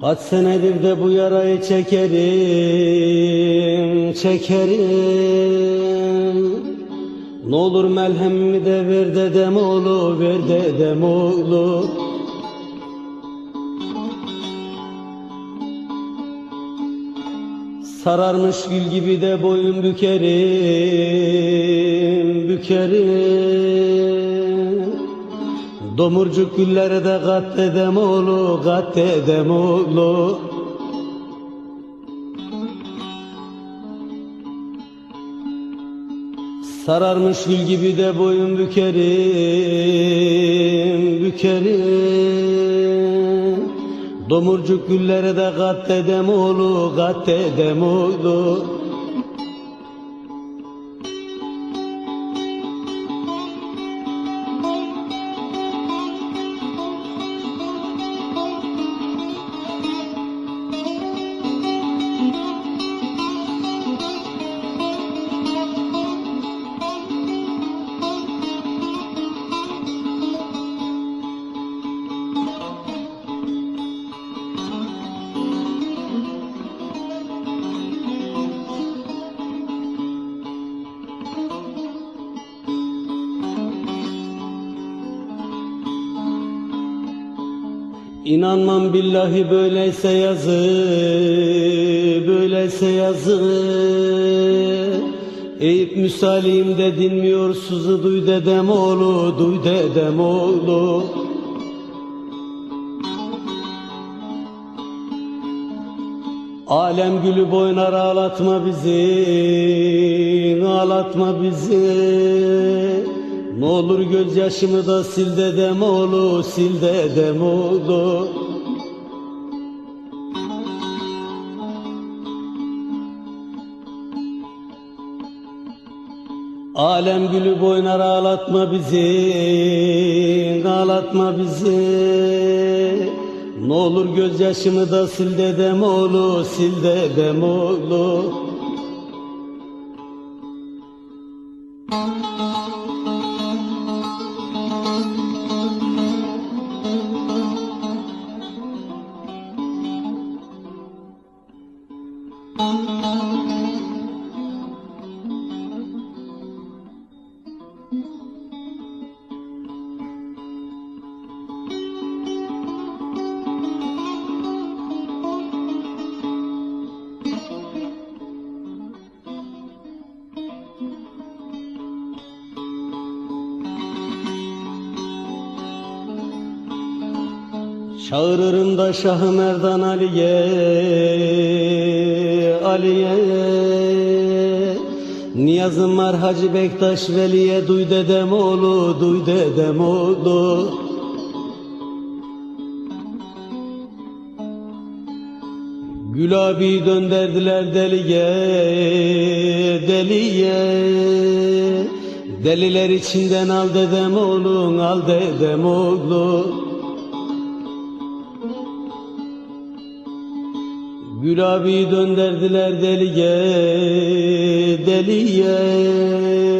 Kaç senedir de bu yarayı çekerim, çekerim. Ne olur melhemimi de ver dedem oğlu, ver dedem oğlu. Sararmış gül gibi de boyun bükerim, bükerim. Domurcuk güllere de kat dedem oğlu, kat dedem oğlu. Sararmış gül gibi de boyun bükerim, bükerim. Domurcuk güllere de kat dedem oğlu, kat dedem oğlu. İnanmam billahi böyleyse yazı, böyleyse yazı. Eyüp müsalim de dinmiyor sızı duy dedem oğlu, duy dedem oğlu. Alem gülü boynar ağlatma bizi, ağlatma bizi. Ne olur gözyaşımı da sil dedem oğlu, sil dedem oğlu. Alem gülü boynar ağlatma bizi, ağlatma bizi. Ne olur gözyaşımı da sil dedem oğlu, sil dedem oğlu. Thank you. Çağırırım da Şahı Merdan Ali'ye, Ali'ye. Niyazım var Hacı Bektaş Veli'ye Duy dedem oğlu, duy dedem oğlu. Gül abi dönderdiler deliye, deliye. Deliler içinden al dedem oğlum, al dedem oğlum Gül abi dönderdiler deliye, deliye